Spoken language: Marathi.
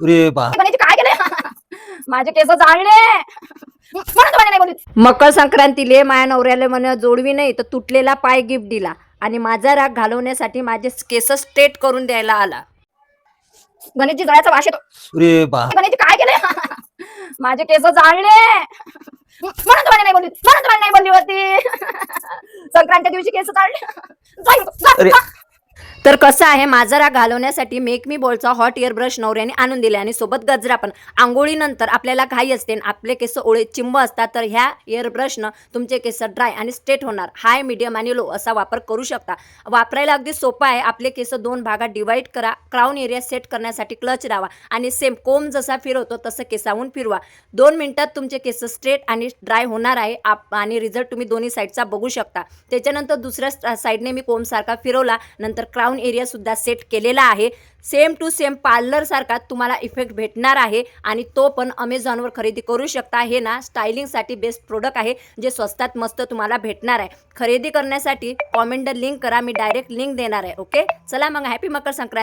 अरे बा. गणेशजी काय केले माझे केस जाळले. म्हणून तुम्हाला नाही मकर संक्रांतीले माया नवऱ्याला म्हण जोडवी नाही तर तुटलेला पाय गिफ्ट दिला आणि माझा राग घालवण्यासाठी माझे केस स्ट्रेट करून द्यायला आला. गणेशजी जळाचा वास येतो. अरे बा. गणेशजी काय केले माझे केस जाळले. म्हणून तुम्हाला नाही बोलली म्हणून तुम्हाला नाही बोलली होती. संक्रांतीच्या दिवशी केस जाळले. जा इथून, जा, अरे. जा. तर कसं आहे माजरा घालवण्यासाठी मेक मी बोलचा हॉट एअर ब्रश नवऱ्याने आणून दिले आणि सोबत गजरा पण. आंघोळीनंतर आपल्याला घाई असते आणि आपले केस ओळे चिंब असतात तर ह्या एअर ब्रशनं तुमचे केस ड्राय आणि स्ट्रेट होणार. हाय मीडियम आणि लो असा वापर करू शकता. वापरायला अगदी सोपा आहे आपले केस दोन भागात डिवाईड करा क्राऊन एरिया सेट करण्यासाठी क्लच लावा आणि सेम कोम जसा फिरवतो तसं केसावून फिरवा. दोन मिनिटात तुमचे केस स्ट्रेट आणि ड्राय होणार आहे आप आणि रिझल्ट तुम्ही दोन्ही साईडचा बघू शकता. त्याच्यानंतर दुसऱ्या साईडने मी कोमसारखा फिरवला नंतर क्राऊन एरियासुद्धा सेट केलेला आहे. सेम टू सेम पार्लरसारखा तुम्हाला इफेक्ट भेटणार आहे आणि तो पण अमेझॉनवर खरेदी करू शकता. हे ना स्टायलिंगसाठी बेस्ट प्रोडक्ट आहे जे स्वस्तात मस्त तुम्हाला भेटणार आहे. खरेदी करण्यासाठी कॉमेंट लिंक करा मी डायरेक्ट लिंक देणार आहे ओके चला मग हॅपी मकर संक्रांत.